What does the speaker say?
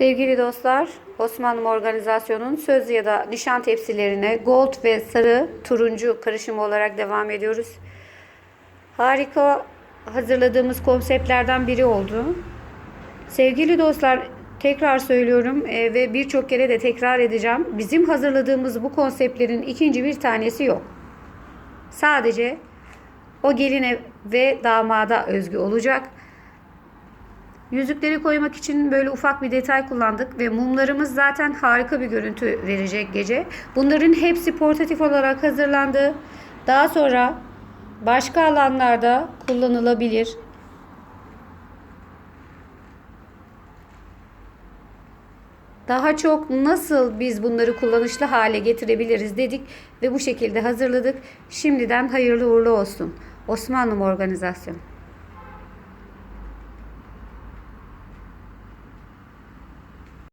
Sevgili dostlar, Osmanlı Organizasyon'un söz ya da nişan tepsilerine gold ve sarı turuncu karışımı olarak devam ediyoruz. Harika hazırladığımız konseptlerden biri oldu. Sevgili dostlar, tekrar söylüyorum e, ve birçok kere de tekrar edeceğim. Bizim hazırladığımız bu konseptlerin ikinci bir tanesi yok. Sadece o geline ve damada özgü olacak. Yüzükleri koymak için böyle ufak bir detay kullandık ve mumlarımız zaten harika bir görüntü verecek gece. Bunların hepsi portatif olarak hazırlandı. Daha sonra başka alanlarda kullanılabilir. Daha çok nasıl biz bunları kullanışlı hale getirebiliriz dedik ve bu şekilde hazırladık. Şimdiden hayırlı uğurlu olsun. Osmanlı Organizasyon.